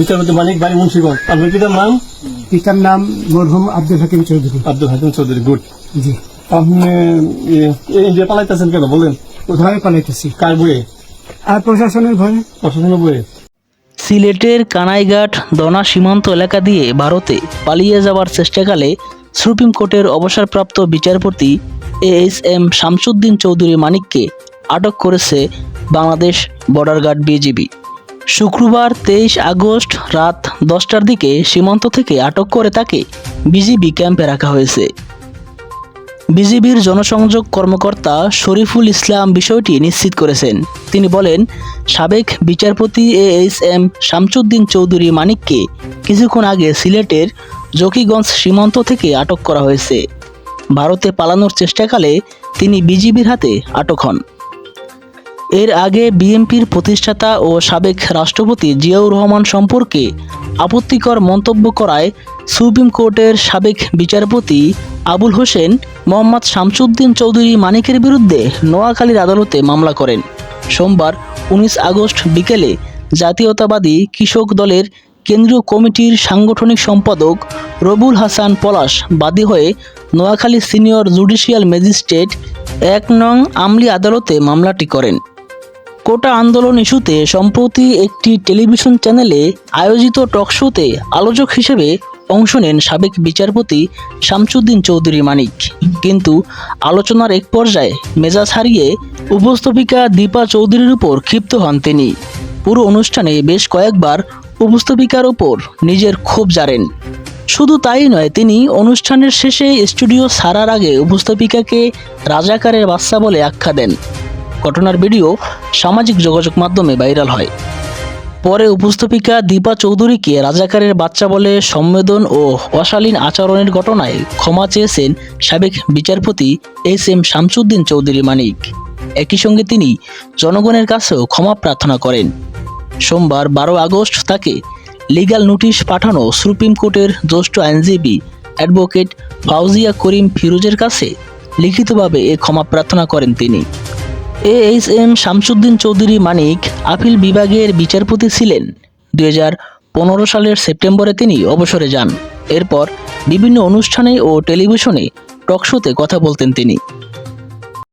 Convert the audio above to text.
বিচারপতি মানিক বাড়ি মুন্সিগঞ্জ। আপনার পিতার নাম? পিতার নাম মরহুম আব্দুল হাকিম চৌধুরী। আব্দুল হাকিম চৌধুরী গুড জি। আপনি এ, পালাইতেছেন কেন? বলেন। ভয়ে পালাইতেছি? কার বইয়ে? আর প্রশাসনের ভয়ে প্রশাসনের বইয়ে। সিলেটের কানাইঘাট দনা সীমান্ত এলাকা দিয়ে ভারতে পালিয়ে যাওয়ার চেষ্টাকালে সুপ্রিম কোর্টের অবসরপ্রাপ্ত বিচারপতি A H M Shamsuddin Chowdhury মানিককে আটক করেছে বাংলাদেশ বর্ডার গার্ড বিজিবি। শুক্রবার তেইশ আগস্ট রাত দশটার দিকে সীমান্ত থেকে আটক করে তাকে বিজিবি ক্যাম্পে রাখা হয়েছে। বিজিবির জনসংযোগ কর্মকর্তা শরীফুল ইসলাম বিষয়টি নিশ্চিত করেছেন। তিনি বলেন, সাবেক বিচারপতি A H M Shamsuddin Chowdhury মানিককে কিছুক্ষণ আগে সিলেটের জকিগঞ্জ সীমান্ত থেকে আটক করা হয়েছে। ভারতে পালানোর চেষ্টাকালে তিনি বিজিবির হাতে আটক হন। এর আগে বিএনপির প্রতিষ্ঠাতা ও সাবেক রাষ্ট্রপতি জিয়াউর রহমান সম্পর্কে আপত্তিকর মন্তব্য করায় সুপ্রিম কোর্টের সাবেক বিচারপতি আবুল হোসেন, মোহাম্মদ শামসুদ্দিন চৌধুরী মানিকের বিরুদ্ধে নোয়াখালীর আদালতে মামলা করেন। সোমবার উনিশ আগস্ট বিকেলে জাতীয়তাবাদী কৃষক দলের কেন্দ্রীয় কমিটির সাংগঠনিক সম্পাদক রবুল হাসান পলাশ বাদী হয়ে নোয়াখালী সিনিয়র জুডিশিয়াল ম্যাজিস্ট্রেট এক নং আমলি আদালতে মামলাটি করেন। কোটা আন্দোলন ইস্যুতে সম্প্রতি একটি টেলিভিশন চ্যানেলে আয়োজিত টকশোতে আলোচক হিসেবে অংশ নেন সাবেক বিচারপতি শামসুদ্দিন চৌধুরী মানিক। কিন্তু আলোচনার এক পর্যায়ে মেজাজ হারিয়ে উপস্থাপিকা দীপা চৌধুরীর উপর ক্ষিপ্ত হন তিনি। পুরো অনুষ্ঠানে বেশ কয়েকবার উপস্থাপিকার উপর নিজের ক্ষোভ জারেন। শুধু তাই নয়, তিনি অনুষ্ঠানের শেষে স্টুডিও ছাড়ার আগে উপস্থাপিকাকে রাজাকারের বাচ্চা বলে আখ্যা দেন। ঘটনার ভিডিও সামাজিক যোগাযোগ মাধ্যমে ভাইরাল হয়। পরে উপস্থাপিকা দীপা চৌধুরীকে রাজাকারের বাচ্চা বলে সম্মেদন ও অশালীন আচরণের ঘটনায় ক্ষমা চেয়েছেন সাবেক বিচারপতি এস এম শামসুদ্দিন চৌধুরী মানিক। একই সঙ্গে তিনি জনগণের কাছেও ক্ষমা প্রার্থনা করেন। সোমবার বারো আগস্ট তাকে লিগ্যাল নোটিশ পাঠানো সুপ্রিম কোর্টের জ্যেষ্ঠ আইনজীবী অ্যাডভোকেট ফাউজিয়া করিম ফিরোজের কাছে লিখিতভাবে এ ক্ষমা প্রার্থনা করেন তিনি। A H M Shamsuddin Chowdhury Manik appeal বিভাগের বিচারপতি ছিলেন। পনেরো সালের সেপ্টেম্বরে তিনি অবসরে যান। এরপর বিভিন্ন অনুষ্ঠানে ও টেলিভিশনে টকশোতে কথা বলতেন তিনি।